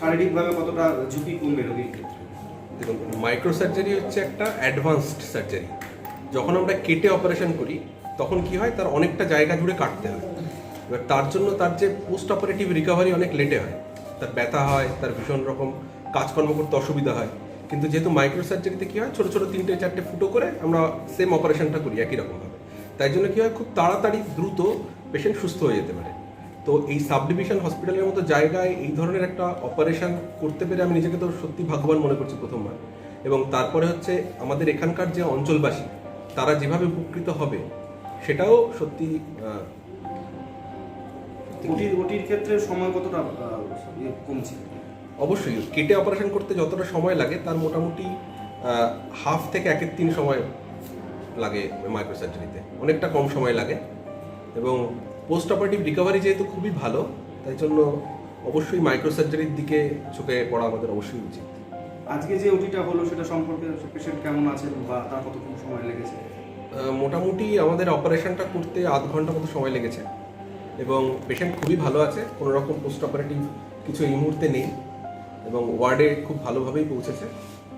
শারীরিকভাবে কতটা ঝুঁকি কমবে রোগীর ক্ষেত্রে? মাইক্রো সার্জারি হচ্ছে একটা অ্যাডভান্সড সার্জারি যখন আমরা কেটে অপারেশন করি, তখন কি হয়? তার অনেকটা জায়গা জুড়ে কাটতে হয়। এবার তার জন্য তার যে পোস্ট অপারেটিভ রিকভারি অনেক লেটে হয়। তার ব্যথা হয়, তার ভীষণ রকম কাজকর্ম করতে অসুবিধা হয়। কিন্তু যেহেতু মাইক্রো সার্জারিতে কী হয়? ছোটো ছোটো তিনটে, চারটে ফুটো করে আমরা সেম অপারেশনটা করি, একই রকমভাবে তাই জন্য কী হয়? খুব তাড়াতাড়ি দ্রুত পেশেন্ট সুস্থ হয়ে যেতে পারে। তো এই সাব ডিভিশন হসপিটালের মতো জায়গায় এই ধরনের একটা অপারেশন করতে পেরে আমি নিজেকে তো সত্যি ভাগ্যবান মনে করছি প্রথমবার। এবং তারপরে হচ্ছে আমাদের এখানকার যে অঞ্চলবাসী তারা যেভাবে উপকৃত হবে সেটাও সত্যি ওটির ওটির ক্ষেত্রে সময় কতটা ইয়ে কমছে? অবশ্যই কেটে অপারেশন করতে যতটা সময় লাগে তার মোটামুটি হাফ থেকে একের তিন সময় লাগে মাইক্রো সার্জারিতে অনেকটা কম সময় লাগে। এবং পোস্ট অপারেটিভ রিকভারি যেহেতু খুবই ভালো তাই জন্য অবশ্যই মাইক্রো সার্জারির দিকে ঝুঁকে পড়া আমাদের অবশ্যই উচিত। আজকে যে ওটিটা হলো সেটা সম্পর্কে পেশেন্ট কেমন আছে বা তার কতক্ষণ সময় লেগেছে? মোটামুটি আমাদের অপারেশনটা করতে আধ ঘণ্টা মতো সময় লেগেছে এবং পেশেন্ট খুবই ভালো আছে কোনো রকম পোস্ট অপারেটিভ কিছু এই মুহূর্তে নেই এবং ওয়ার্ডে খুব ভালোভাবেই পৌঁছেছে।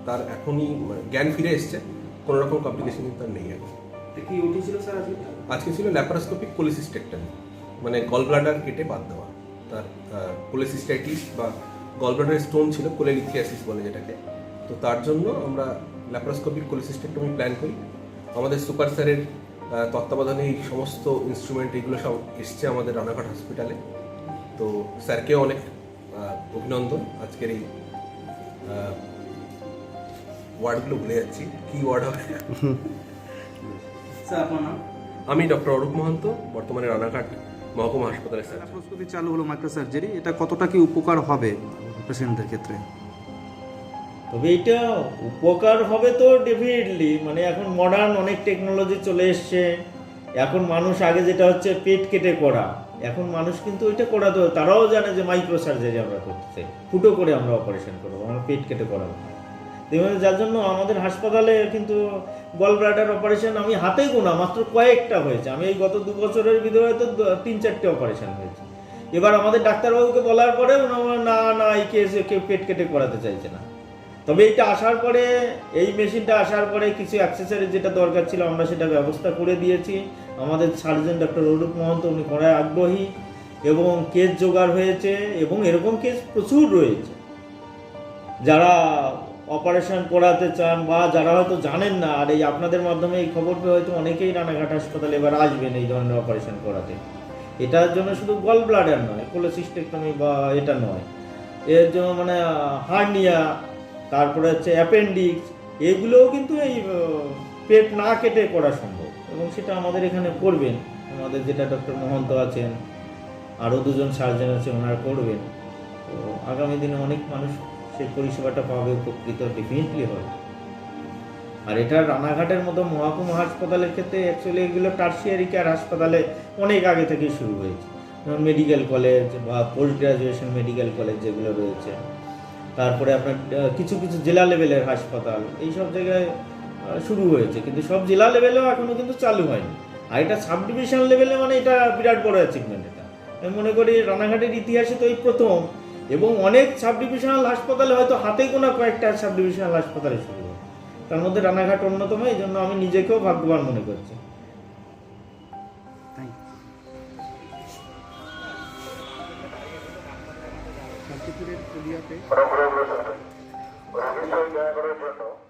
তার এখনই মানে জ্ঞান ফিরে এসছে কোনো রকম কমপ্লিকেশন তার নেই আর কি। তো কি ওটি ছিল স্যার আজকে? আজকে ছিল ল্যাপারোস্কোপিক কোলিসিস্টেক্টমি মানে গল ব্লাডার কেটে বাদ দেওয়া। তার কোলেসিস্টাইটিস বা গল ব্লাডার স্টোন ছিল কোলেলিথিয়াসিস বলে যেটাকে। তো তার জন্য আমরা ল্যাপারোস্কোপিক কোলিসিস্টেক্টমি প্ল্যান করি। আমাদের সুপার স্যারের তত্ত্বাবধানে এই সমস্ত ইনস্ট্রুমেন্ট এগুলো সব এসছে আমাদের রানাঘাট হসপিটালে তো স্যারকেও অনেক অভিনন্দন। আজকের এই ওয়ার্ডগুলো ভুলে যাচ্ছি। কি ওয়ার্ড হবে? আমি ডক্টর অরূপ মহান্ত বর্তমানে রানাঘাট মহকুমা হাসপাতালে স্যার ল্যাপারোস্কোপি চালু হলো মাইক্রো সার্জারি এটা কতটা কি উপকার হবে পেশেন্টদের ক্ষেত্রে? তবে এটা উপকার হবে তো ডেফিনেটলি মানে এখন মডার্ন অনেক টেকনোলজি চলে এসছে। এখন মানুষ আগে যেটা হচ্ছে পেট কেটে করা। এখন মানুষ কিন্তু ওইটা করাতে। তারাও জানে যে মাইক্রো সার্জারি আমরা করতে ফুটো করে আমরা অপারেশন করব। আমরা পেট কেটে করাবো। যার জন্য আমাদের হাসপাতালে কিন্তু গল ব্লাডার অপারেশন আমি হাতেই গোনা, মাত্র কয়েকটা হয়েছে। আমি এই গত দু বছরের ভিতরে হয়তো তিন চারটে অপারেশন হয়েছে। এবার আমাদের ডাক্তারবাবুকে বলার পরে না না, এই কেস কেউ পেট কেটে করাতে চাইছে না। তবে এইটা আসার পরে, এই মেশিনটা আসার পরে কিছু অ্যাক্সেসারি যেটা দরকার ছিল আমরা সেটা ব্যবস্থা করে দিয়েছি। আমাদের সার্জন ডক্টর অরূপ মহন্ত, উনি করায় আগ্রহী এবং কেস জোগাড় হয়েছে এবং এরকম কেস প্রচুর রয়েছে। যারা অপারেশন করাতে চান বা যারা হয়তো জানেন না, আর এই আপনাদের মাধ্যমে এই খবর পেয়ে হয়তো অনেকেই রানাঘাট হাসপাতালে এবার আসবেন এই ধরনের অপারেশন করাতে। এটার জন্য শুধু গল ব্লাডার নয় কোলোসিস্টেক্টমি বা এটা নয়। এর জন্য মানে হার্নিয়া তারপরে হচ্ছে অ্যাপেন্ডিক্স এগুলোও কিন্তু এই পেট না কেটে করা সম্ভব। এবং সেটা আমাদের এখানে করবেন। আমাদের যেটা ডক্টর মহন্ত আছেন, আরও দুজন সার্জন আছে, ওনারা করবেন। তো আগামী দিনে অনেক মানুষ সেই পরিষেবাটা পাবে, উপকৃত ডেফিনেটলি হবে। আর এটা রানাঘাটের মতো মহাকুমা হাসপাতালের ক্ষেত্রে অ্যাকচুয়ালি এগুলো টার্সিয়ারি কেয়ার হাসপাতালে অনেক আগে থেকেই শুরু হয়েছে। যেমন মেডিকেল কলেজ বা পোস্ট গ্রাজুয়েশন মেডিকেল কলেজ যেগুলো রয়েছে। তারপরে আপনার কিছু কিছু জেলা লেভেলের হাসপাতাল এই সব জায়গায় শুরু হয়েছে। কিন্তু সব জেলা লেভেলেও এখনও কিন্তু চালু হয়নি। আর এটা সাব ডিভিশন লেভেলে মানে এটা বিরাট বড় অ্যাচিভমেন্ট এটা। আমি মনে করি রানাঘাটের ইতিহাসে তো এই প্রথম। এবং অনেক সাব ডিভিশনাল হাসপাতালে হয়তো হাতে গোনা কয়েকটা সাব ডিভিশনাল হাসপাতালে শুরু হয়। তার মধ্যে রানাঘাট অন্যতম এই জন্য আমি নিজেকেও ভাগ্যবান মনে করছি। Thank you